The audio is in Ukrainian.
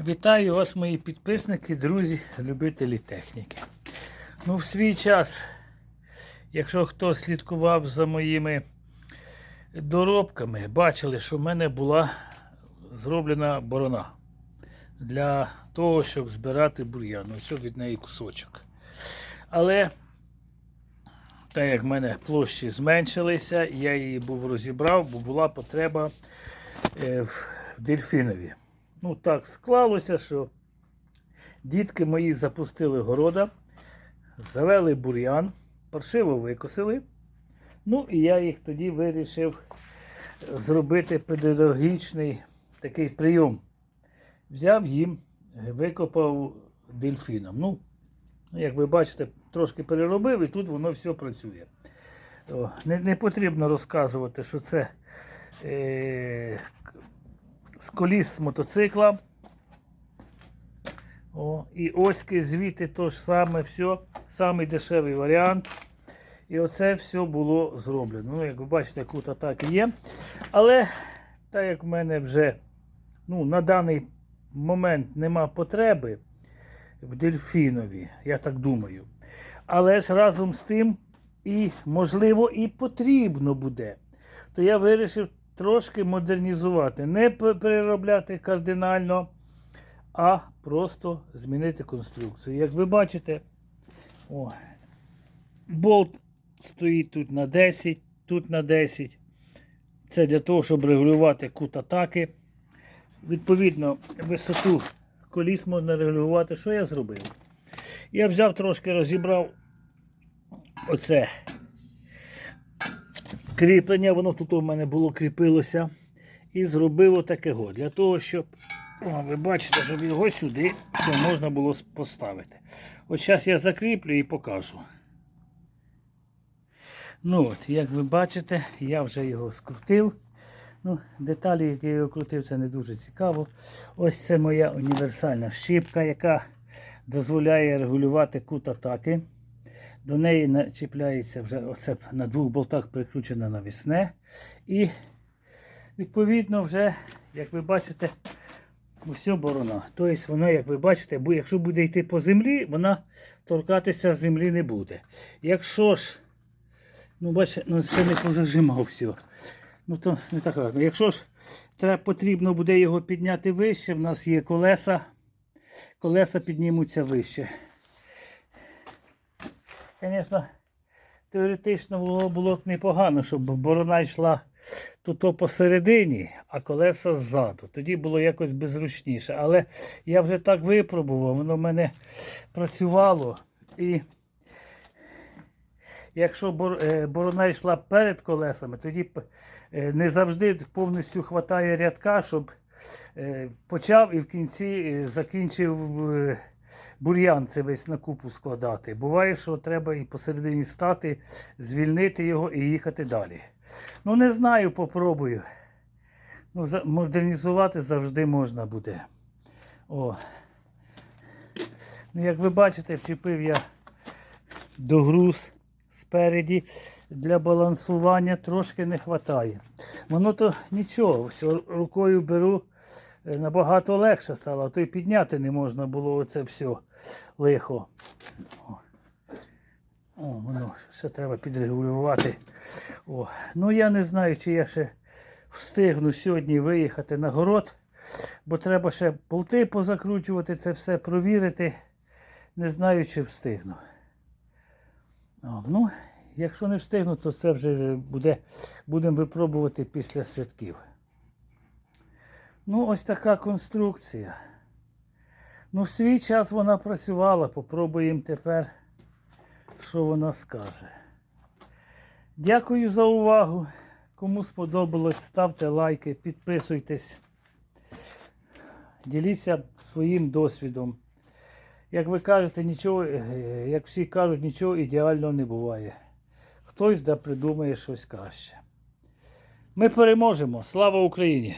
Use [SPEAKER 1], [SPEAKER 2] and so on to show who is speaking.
[SPEAKER 1] Вітаю вас, мої підписники, друзі, любителі техніки. Ну, в свій час, якщо хто слідкував за моїми доробками, бачили, що в мене була зроблена борона для того, щоб збирати бур'ян. Ось від неї кусочок. Але так як в мене площі зменшилися, я її був розібрав, бо була потреба е, в в дельфінові. Ну, так склалося, що дітки мої запустили города, завели бур'ян, паршиво викосили. Ну, і я їх тоді вирішив зробити педагогічний такий прийом. Взяв їм, викопав дельфіном. Ну, як ви бачите, трошки переробив і тут воно все працює. Не, не потрібно розказувати, що це е, з коліс мотоцикла. О, і оськи звідти то ж саме все, самий дешевий варіант. І оце все було зроблено. Ну, як ви бачите, кут атаки є. Але так як в мене вже ну, на даний момент нема потреби в дельфінові, я так думаю. Але ж разом з тим, і, можливо, і потрібно буде, то я вирішив трошки модернізувати, не переробляти кардинально, а просто змінити конструкцію. Як ви бачите, о, болт стоїть тут на 10, тут на 10. Це для того, щоб регулювати кут атаки. Відповідно, висоту коліс можна регулювати. Що я зробив? Я взяв трошки розібрав оце кріплення, воно тут у мене було кріпилося. І зробив отакого. Для того, щоб, о, ви бачите, щоб його сюди все можна було поставити. От зараз я закріплю і покажу. Ну от, як ви бачите, я вже його скрутив. Ну, деталі, які я його крутив, це не дуже цікаво. Ось це моя універсальна щіпка, яка дозволяє регулювати кут атаки. До неї на- чіпляється вже оце на двох болтах прикручена навісне. І відповідно вже, як ви бачите, усе борона. Тобто воно, як ви бачите, якщо буде йти по землі, вона торкатися землі не буде. Якщо ж, ну бачите, ну ще не позажимав все. Ну то не так гарно. Якщо ж треба, потрібно буде його підняти вище, в нас є колеса. Колеса піднімуться вище. Звісно, теоретично було, було б непогано, щоб борона йшла тут посередині, а колеса ззаду. Тоді було якось беззручніше. Але я вже так випробував, воно в мене працювало. І якщо е, борона йшла перед колесами, тоді е, не завжди повністю хватає рядка, щоб е, почав і в кінці закінчив бур'ян це весь на купу складати. Буває, що треба і посередині стати, звільнити його і їхати далі. Ну, не знаю, попробую. Ну, модернізувати завжди можна буде. О. Ну, як ви бачите, вчепив я догруз спереді для балансування трошки не вистачає. Воно то нічого, все, рукою беру набагато легше стало, а то й підняти не можна було оце все лихо. О воно ще треба підрегулювати. О. Ну я не знаю, чи я ще встигну сьогодні виїхати на город, бо треба ще болти позакручувати, це все провірити. Не знаю, чи встигну. О, ну, якщо не встигну, то це вже буде, будемо випробувати після святків. Ну, ось така конструкція. Ну, в свій час вона працювала. Попробуємо тепер, що вона скаже. Дякую за увагу. Кому сподобалось, ставте лайки, підписуйтесь, діліться своїм досвідом. Як ви кажете, нічого, е, як всі кажуть, нічого ідеального не буває. Хтось да придумає щось краще. Ми переможемо. Слава Україні!